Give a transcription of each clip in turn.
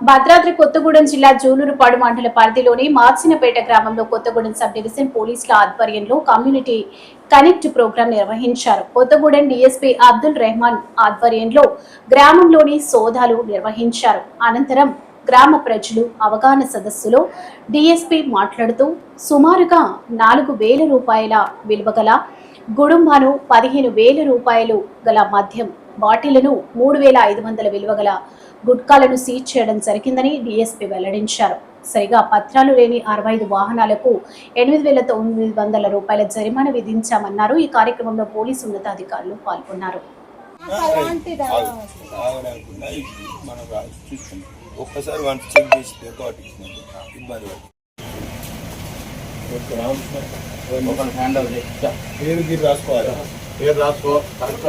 భద్రాద్రి కొత్తగూడెం జిల్లా జూలూరుపాడు మండల పరిధిలోని మార్చినపేట గ్రామంలో కొత్తగూడెం సబ్ డివిజన్ పోలీసుల ఆధ్వర్యంలో కమ్యూనిటీ కనెక్ట్ ప్రోగ్రాం నిర్వహించారు. కొత్తగూడెం డిఎస్పీ అబ్దుల్ రెహమాన్ ఆధ్వర్యంలో గ్రామంలోని సోదాలు నిర్వహించారు. అనంతరం గ్రామ ప్రజలు అవగాహన సదస్సులో డిఎస్పీ మాట్లాడుతూ సుమారుగా నాలుగు వేల రూపాయల విలువ గల గుడుంబాను పదిహేను వేల రూపాయలు గల మద్యం బాటిలను మూడు వేల ఐదు వందల విలువ గల గుట్కాలను సీజ్ చేయడం జరిగిందని డీఎస్పీ వెల్లడించారు. సరిగా పత్రాలు లేని అరవై ఐదు వాహనాలకు ఎనిమిది వేల తొమ్మిది వందల రూపాయల జరిమానా విధించామన్నారు. ఈ కార్యక్రమంలో పోలీసు ఉన్నతాధికారులు పాల్గొన్నారు. ఒక్కసారి వన్ చెక్ చేసి రికార్డ్ ఇబ్బంది పేరు రాసుకోవాలి? పేరు రాసుకో. కరెక్ట్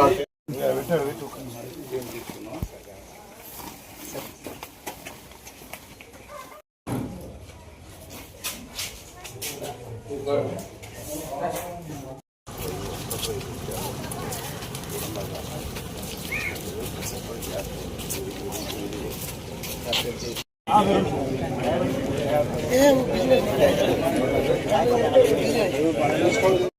రాసుకో. ఐదు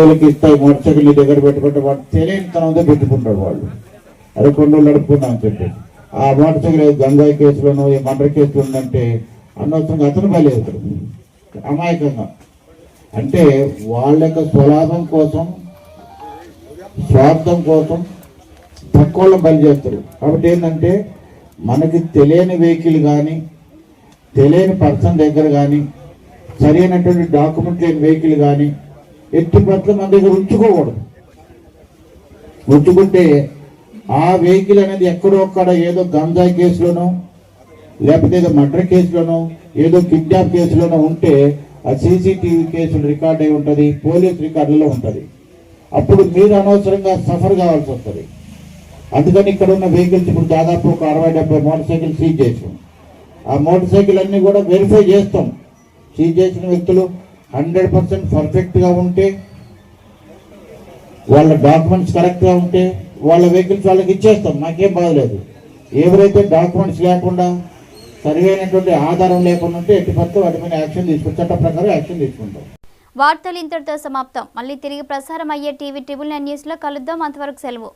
వేలకి ఇస్తాయి మోటార్ సైకిల్ నీ దగ్గర పెట్టుకుంటే వాడు తెలియని తనంతో పెట్టుకుంటాడు వాళ్ళు అరే కొన్ని రోజులు నడుపుకుందాం అని చెప్పి ఆ మోటార్ సైకిల్ ఏదో గంగాయి కేసులోనో ఈ మర్డర్ కేసులు ఉందంటే అనవసరంగా అతను బయలుదేరుతాడు అమాయకంగా. అంటే వాళ్ళ యొక్క స్వలాభం కోసం స్వార్థం కోసం తక్కువలో బలి చేస్తారు. కాబట్టి ఏంటంటే మనకి తెలియని వెహికల్ కానీ తెలియని పర్సన్ దగ్గర కానీ సరైనటువంటి డాక్యుమెంట్ లేని వెహికల్ కానీ ఎట్టి పట్ల మన దగ్గర ఉంచుకోకూడదు. ఉంచుకుంటే ఆ వెహికల్ అనేది ఎక్కడో అక్కడ ఏదో గంజాయి కేసులోనో లేకపోతే ఏదో మర్డర్ కేసులోనో ఏదో కిడ్నాప్ కేసులోనో ఉంటే ఆ సీసీటీవీ కేసులు రికార్డ్ అయి ఉంటుంది పోలీస్ రికార్డులలో ఉంటుంది. అప్పుడు మీరు అనవసరంగా సఫర్ కావాల్సి వస్తుంది. అందుకని ఇక్కడ ఉన్న వెహికల్స్ ఇప్పుడు దాదాపు ఒక అరవై డెబ్బై మోటార్ సైకిల్ సీజ్ చేసాం ఆ మోటార్ సైకిల్ అన్నీ కూడా వెరిఫై చేస్తాం. సీజ్ చేసిన వ్యక్తులు హండ్రెడ్ పర్సెంట్ పర్ఫెక్ట్గా ఉంటే వాళ్ళ డాక్యుమెంట్స్ కరెక్ట్గా ఉంటే వాళ్ళ వెహికల్స్ వాళ్ళకి ఇచ్చేస్తాం. మాకేం బాధలేదు ఎవరైతే డాక్యుమెంట్స్ లేకుండా సరైనటువంటి ఆధారం లేకుండా ఉంటే ఎట్టి పడితే వాటి మీద యాక్షన్ తీసుకుంటాం. చట్ట ప్రకారం యాక్షన్ తీసుకుంటాం. వార్తలు ఇంతటితో సమాప్తం. మళ్ళీ తిరిగి ప్రసారం అయ్యే టీవీ ట్రిబుల్ నైన్ న్యూస్లో కలుద్దాం. అంతవరకు సెలవు.